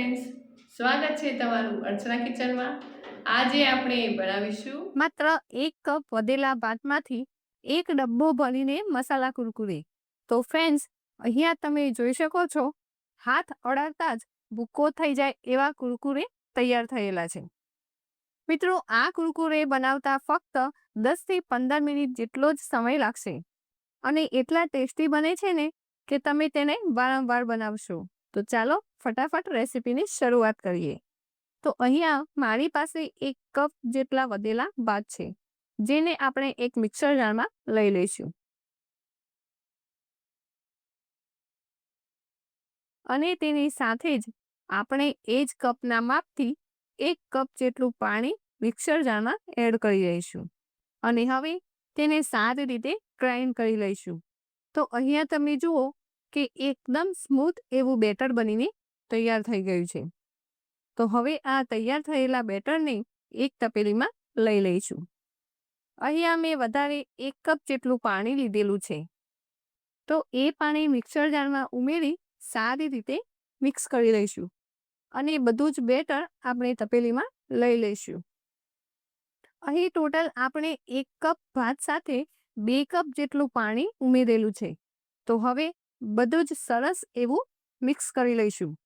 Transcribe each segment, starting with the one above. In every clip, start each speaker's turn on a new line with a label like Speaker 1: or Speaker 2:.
Speaker 1: Friends સ્વાગત છે તમારું અર્ચના કિચનમાં. આજે આપણે બનાવીશું
Speaker 2: માત્ર એક કપ વધેલા ભાતમાંથી એક ડબ્બો ભરીને મસાલા કુરકુરે. તો ફ્રેન્ડ્સ અહીંયા તમે જોઈ શકો છો, હાથ અડાડતા જ ભૂકો થઈ જાય એવા કુરકુરે તૈયાર થયેલા છે. મિત્રો, આ કુરકુરે બનાવતા ફક્ત દસથી પંદર મિનિટ જેટલો જ સમય લાગશે. અને એટલા ટેસ્ટી બને છે ને કે તમે તેને વારંવાર બનાવશો. તો ચાલો ફટાફટ રેસીપીની શરૂઆત કરીએ. તો અહીંયા મારી પાસે એક કપ જેટલા વધેલા ભાત છે, જેને આપણે એક મિક્સર જારમાં લઈ લઈશું. અને તેની સાથે જ આપણે એ જ કપના માપથી એક કપ જેટલું પાણી મિક્સર જારમાં એડ કરી લઈશું અને હવે તેને સારી રીતે ગ્રાઇન્ડ કરી લઈશું. તો અહીંયા તમે જુઓ કે એકદમ સ્મૂથ એવું બેટર બનીને તૈયાર થઈ ગયું છે. તો હવે આ તૈયાર થયેલા બેટરને એક તપેલીમાં લઈ લઈશું. અહીંયા મેં વધારે એક કપ જેટલું પાણી લીધેલું છે. તો એ પાણી મિક્સર જારમાં ઉમેરી સારી રીતે મિક્સ કરી લઈશું અને બધું જ બેટર આપણે તપેલીમાં લઈ લઈશું. અહીં ટોટલ આપણે એક કપ ભાત સાથે બે કપ જેટલું પાણી ઉમેરેલું છે. તો હવે બધું જ સરસ એવું મિક્સ કરી લઈશું.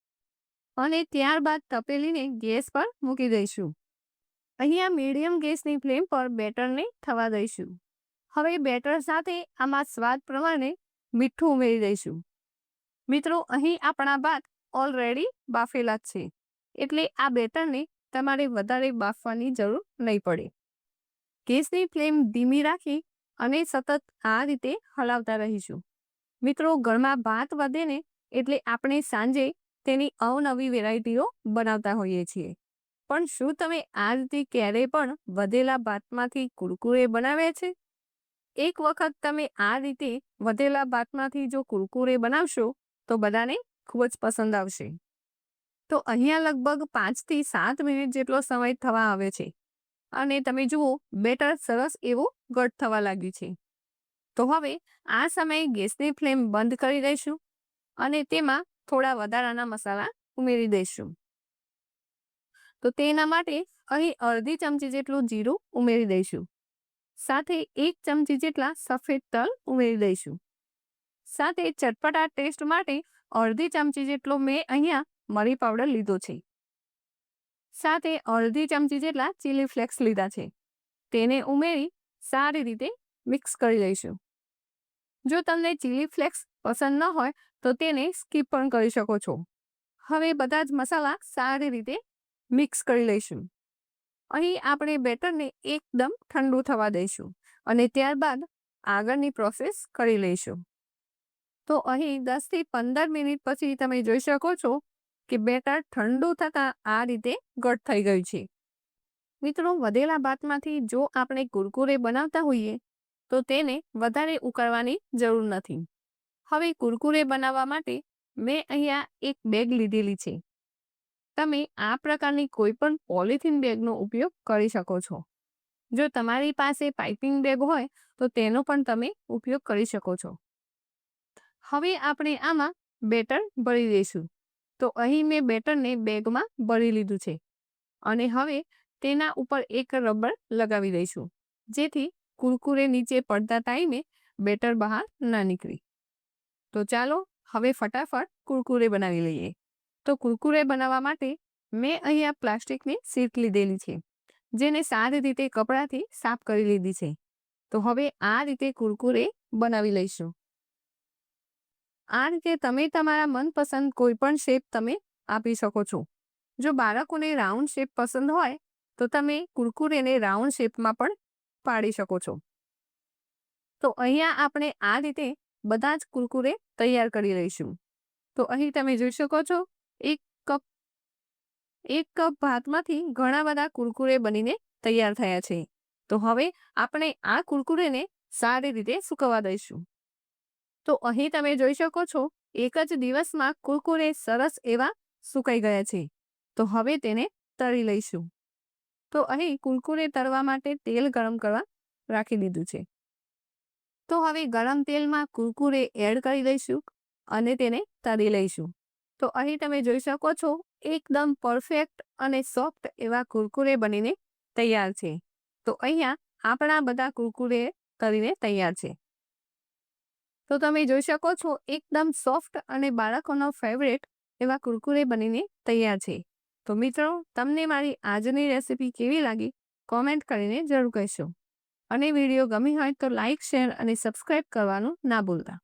Speaker 2: અને ત્યારબાદ તપેલીને ગેસ પર મૂકી દઈશું. અહીંયા મીડિયમ ગેસની ફ્લેમ પર બેટરને થવા દઈશું. હવે બેટર સાથે આમાં સ્વાદ પ્રમાણે મીઠું ઉમેરી દઈશું. મિત્રો, અહીં આપણા ભાત ઓલરેડી બાફેલા જ છે. એટલે આ બેટરને તમારે વધારે બાફવાની જરૂર નહીં પડે. ગેસની ફ્લેમ ધીમી રાખી અને સતત આ રીતે હલાવતા રહીશું. મિત્રો, ઘરમાં ભાત વધે ને એટલે આપણે સાંજે તેની અવનવી વેરાયટીઓ બનાવતા હોઈએ છીએ. પણ શું તમે આ રીતે ક્યારેય પણ વધેલા ભાતમાંથી કુરકુરે બનાવ્યા છે? એક વખત તમે આ રીતે વધેલા ભાતમાંથી જો કુરકુરે બનાવશો, તો બધાને ખૂબ જ પસંદ આવશે. તો અહીંયા લગભગ પાંચથી સાત મિનિટ જેટલો સમય થવા આવે છે. અને તમે જુઓ, બેટર સરસ એવું ગટ થવા લાગ્યું છે. તો હવે આ સમયે ગેસની ફ્લેમ બંધ કરી દઈશું અને તેમાં થોડા વધારાના મસાલા ઉમેરી દઈશું. તો તેના માટે અહીં અડધી ચમચી જેટલું જીરું ઉમેરી દઈશું. સાથે એક ચમચી જેટલા સફેદ તલ ઉમેરી દઈશું. સાથે ચટપટા ટેસ્ટ માટે અડધી ચમચી જેટલો મેં અહીંયા મરી પાવડર લીધો છે. સાથે અડધી ચમચી જેટલા ચીલી ફ્લેક્સ લીધા છે. તેને ઉમેરી સારી રીતે મિક્સ કરી લઈશું. જો તમને ચીલી ફ્લેક્સ પસંદ ન હોય, તો તેને સ્કીપ પણ કરી શકો છો. હવે બધા જ મસાલા સારી રીતે મિક્સ કરી લઈશું. અહીં આપણે બેટરને એકદમ ઠંડુ થવા દઈશું અને ત્યારબાદ આગળની પ્રોસેસ કરી લઈશું. તો અહીં દસથી પંદર મિનિટ પછી તમે જોઈ શકો છો કે બેટર ઠંડુ થતાં આ રીતે ઘટ થઈ ગયું છે. મિત્રો, વધેલા ભાતમાંથી જો આપણે કુરકુરે બનાવતા હોઈએ તો તેને વધારે ઉકાળવાની જરૂર નથી. હવે કુરકુરે બનાવવા માટે મેં અહીંયા એક બેગ લીધેલી છે. તમે આ પ્રકારની કોઈ પણ પોલિથીન બેગનો ઉપયોગ કરી શકો છો. જો તમારી પાસે પાઇપિંગ બેગ હોય, તો તેનો પણ તમે ઉપયોગ કરી શકો છો. હવે આપણે આમાં બેટર ભરી દઈશું. તો અહીં મેં બેટરને બેગમાં ભરી લીધું છે. અને હવે તેના ઉપર એક રબર લગાવી દઈશું. જેથી કુરકુરે નીચે પડતા ટાઈમે બેટર બહાર ના નીકળી. તો ચાલો હવે ફટાફટ કુરકુરે બનાવી લઈએ. તો કુરકુરે બનાવવા માટે મેં અહીંયા પ્લાસ્ટિકની સીટ લીધેલી છે, જેને સારી રીતે કપડાથી સાફ કરી લીધી છે. તો હવે આ રીતે કુરકુરે બનાવી લઈશું. આ રીતે તમે તમારા મનપસંદ કોઈ પણ શેપ તમે આપી શકો છો. જો બાળકોને રાઉન્ડ શેપ પસંદ હોય, તો તમે કુરકુરેને રાઉન્ડ શેપમાં પણ પાડી શકો છો. તો અહીંયા આપણે આ રીતે બધા જ કુરકુરે તૈયાર કરી લઈશું. તો અહીં તમે જોઈ શકો છો, એક કપ એક કપ ભાતમાંથી ઘણા બધા કુરકુરે બનીને તૈયાર થયા છે. તો હવે આપણે આ કુરકુરેને સારી રીતે સુકવવા દઈશું. તો અહીં તમે જોઈ શકો છો, એક જ દિવસમાં કુરકુરે સરસ એવા સુકાઈ ગયા છે. તો હવે તેને તળી લઈશું. તો અહીં કુરકુરે તળવા માટે તેલ ગરમ કરવા રાખી દીધું છે. તો હવે ગરમ તેલમાં કુરકુરે એડ કરી દઈશું અને તેને તળી લઈશું. તો અહીં તમે જોઈ શકો છો, એકદમ પરફેક્ટ અને સોફ્ટ એવા કુરકુરે બનીને તૈયાર છે. તો અહીંયા આપણા બધા કુરકુરે કરીને તૈયાર છે. તો તમે જોઈ શકો છો, એકદમ સોફ્ટ અને બાળકોનો ફેવરેટ એવા કુરકુરે બનીને તૈયાર છે. તો મિત્રો, તમને મારી આજની રેસીપી કેવી લાગી? કોમેન્ટ કરીને જરૂર કહેશો. અને વીડિયો ગમી હોય તો લાઇક શેર અને સબસ્ક્રાઈબ કરવાનું ના ભૂલતા.